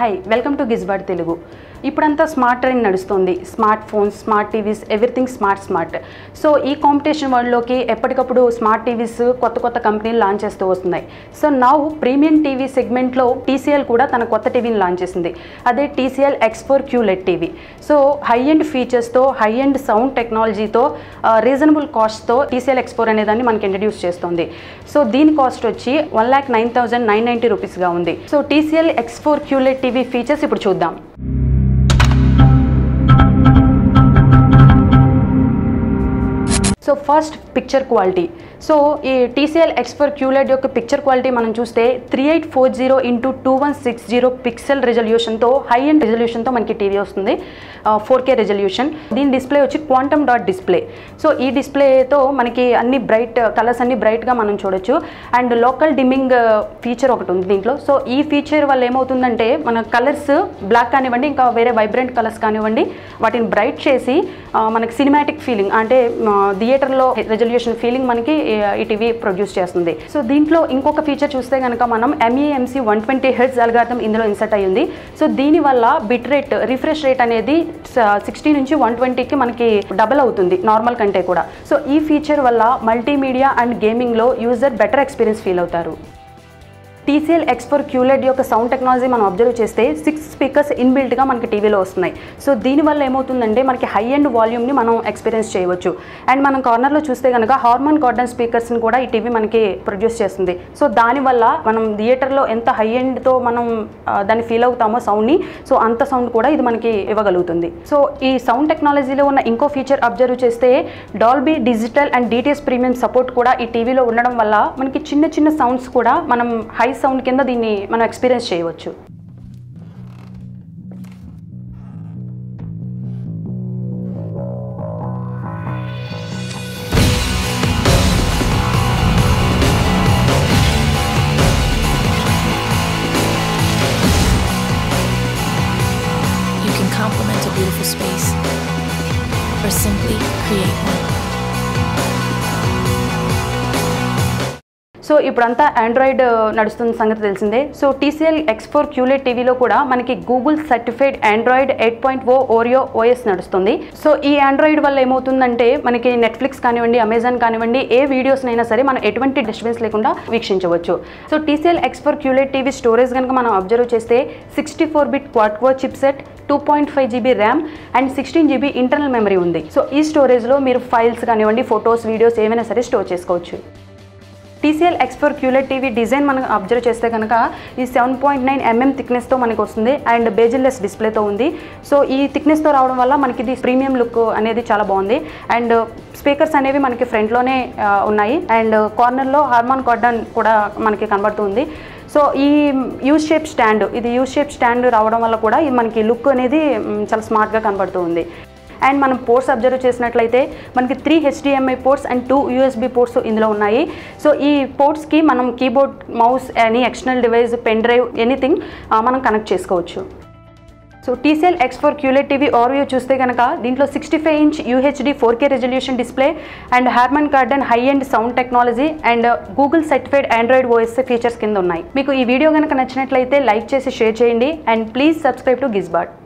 Hi welcome to Gizbot Telugu ఇప్పుడంతా smart trend నడుస్తుంది. Smart phones smart TVs everything smart smart so ఈ competition వరల్డ్లోకి ఎప్పటికప్పుడు smart TVs కొత్త కొత్త కంపెనీలు లాంచ్ చేస్తూ వస్తున్నాయి. సో నౌ ప్రీమియం టీవీ సెగ్మెంట్లో టీసీఎల్ కూడా తన కొత్త టీవీని లాంచ్ చేసింది. అదే TCL X four QLED TV so high end ఫీచర్స్తో high end sound టెక్నాలజీతో రీజనబుల్ కాస్ట్తో టీసీఎల్ ఎక్స్ ఫోర్ అనేదాన్ని మనకి ఇంట్రడ్యూస్ చేస్తుంది. సో దీని కాస్ట్ వచ్చి one lakh nine thousand nine ninety రూపీస్గా ఉంది. So TCL X four QLED TV features ఇప్పుడు చూద్దాం. So first picture quality. So ఈ టీసీఎల్ ఎక్స్పర్ క్యూలెడ్ యొక్క పిక్చర్ క్వాలిటీ మనం చూస్తే three eight four zero into two one six zero pixel రెజల్యూషన్తో high end రెజల్యూషన్తో మనకి TV వస్తుంది. ఫోర్ కే రెజల్యూషన్ దీని డిస్ప్లే వచ్చి క్వాంటమ్ డాట్ డిస్ప్లే సో ఈ డిస్ప్లేతో మనకి అన్ని బ్రైట్ కలర్స్ అన్ని బ్రైట్గా మనం చూడొచ్చు. అండ్ లోకల్ డిమ్మింగ్ ఫీచర్ ఒకటి ఉంది దీంట్లో. సో ఈ ఫీచర్ వల్ల ఏమవుతుందంటే మన కలర్స్ బ్లాక్ కానివ్వండి ఇంకా వేరే వైబ్రెంట్ కలర్స్ కానివ్వండి వాటిని బ్రైట్ చేసి మనకి సినిమాటిక్ ఫీలింగ్ అంటే థియేటర్లో రెజల్యూషన్ ఫీలింగ్ మనకి ఈ- టీవీ ప్రొడ్యూస్ చేస్తుంది. సో దీంట్లో ఇంకొక ఫీచర్ చూస్తే కనుక మనం MEMC one twenty hertz algorithm ఇందులో ఇన్సర్ట్ అయ్యింది. సో దీనివల్ల బిట్ రేట్ రిఫ్రెష్ రేట్ అనేది సిక్స్టీ నుంచి వన్ ట్వంటీకి మనకి డబల్ అవుతుంది నార్మల్ కంటే కూడా. సో ఈ ఫీచర్ వల్ల మల్టీమీడియా అండ్ గేమింగ్లో యూజర్ బెటర్ ఎక్స్పీరియన్స్ ఫీల్ అవుతారు. టీసీఎల్ ఎక్స్ ఫోర్ క్యూలెడ్ యొక్క సౌండ్ టెక్నాలజీ మనం అబ్జర్వ్ చేస్తే సిక్స్ స్పీకర్స్ ఇన్బిల్ట్గా మనకి టీవీలో వస్తున్నాయి. సో దీనివల్ల ఏమవుతుందంటే మనకి హై అండ్ వాల్యూమ్ని మనం ఎక్స్పీరియన్స్ చేయవచ్చు. అండ్ మనం కార్నర్లో చూస్తే కనుక హార్మోన్ కార్డన్ స్పీకర్స్ని కూడా ఈ టీవీ మనకి ప్రొడ్యూస్ చేస్తుంది. సో దానివల్ల మనం థియేటర్లో ఎంత హై ఎండ్తో మనం దాన్ని ఫీల్ అవుతామో సౌండ్ని సో అంత సౌండ్ కూడా ఇది మనకి ఇవ్వగలుగుతుంది. సో ఈ సౌండ్ టెక్నాలజీలో ఉన్న ఇంకో ఫీచర్ అబ్జర్వ్ చేస్తే Dolby digital and DTS premium support కూడా ఈ టీవీలో ఉండడం వల్ల మనకి చిన్న చిన్న సౌండ్స్ కూడా మనం హై సౌండ్ కింద దీన్ని మనం ఎక్స్పీరియన్స్ చేయవచ్చు You complement a beautiful space or simply create one. So ఇప్పుడంతా ఆండ్రాయిడ్ uh, నడుస్తున్న సంగతి తెలిసిందే. So TCL X four QLED టీవీలో కూడా మనకి Google certified Android eight point O Oreo OS నడుస్తుంది. సో ఈ ఆండ్రాయిడ్ వల్ల ఏమవుతుందంటే మనకి నెట్ఫ్లిక్స్ కానివ్వండి అమెజాన్ కానివ్వండి ఏ వీడియోస్నైనా సరే మనం ఎటువంటి డిస్టర్బెన్స్ లేకుండా వీక్షించవచ్చు. So TCL X four QLED TV storage కనుక మనం అబ్జర్వ్ చేస్తే sixty four bit quad core chipset two point five GB RAM and sixteen GB internal memory ఉంది. సో ఈ స్టోరేజ్లో మీరు ఫైల్స్ కానివ్వండి ఫొటోస్ వీడియోస్ ఏమైనా సరే స్టోర్ చేసుకోవచ్చు. TCL X four QLED TV design మనం అబ్జర్వ్ చేస్తే కనుక ఈ సెవెన్ పాయింట్ నైన్ ఎంఎం థిక్నెస్తో మనకి వస్తుంది అండ్ బేజిల్లెస్ డిస్ప్లేతో ఉంది. సో ఈ థిక్నెస్తో రావడం వల్ల మనకి ఇది ప్రీమియం లుక్ అనేది చాలా బాగుంది. అండ్ స్పీకర్స్ అనేవి మనకి ఫ్రంట్లోనే ఉన్నాయి. అండ్ కార్నర్లో హార్మాన్ కార్డన్ కూడా మనకి కనబడుతుంది. సో ఈ యూ షేప్ స్టాండ్ ఇది యూ షేప్ స్టాండ్ రావడం వల్ల కూడా మనకి లుక్ అనేది చాలా స్మార్ట్గా కనబడుతుంది. అండ్ మనం పోర్ట్స్ అబ్జర్వ్ చేసినట్లయితే మనకి three HDMI ports and two USB ports ఇందులో ఉన్నాయి. సో ఈ పోర్ట్స్కి మనం keyboard mouse any external device pen drive anything మనం కనెక్ట్ చేసుకోవచ్చు. So TCL X four QLED TV overview చూస్తే కనుక దీంట్లో sixty five inch UHD four K resolution display and Harman Kardon high and sound technology and Google certified Android OS features కింద ఉన్నాయి. మీకు ఈ video కనుక నచ్చినట్లయితే లైక్ చేసి షేర్ చేయండి and please subscribe to Gizbot.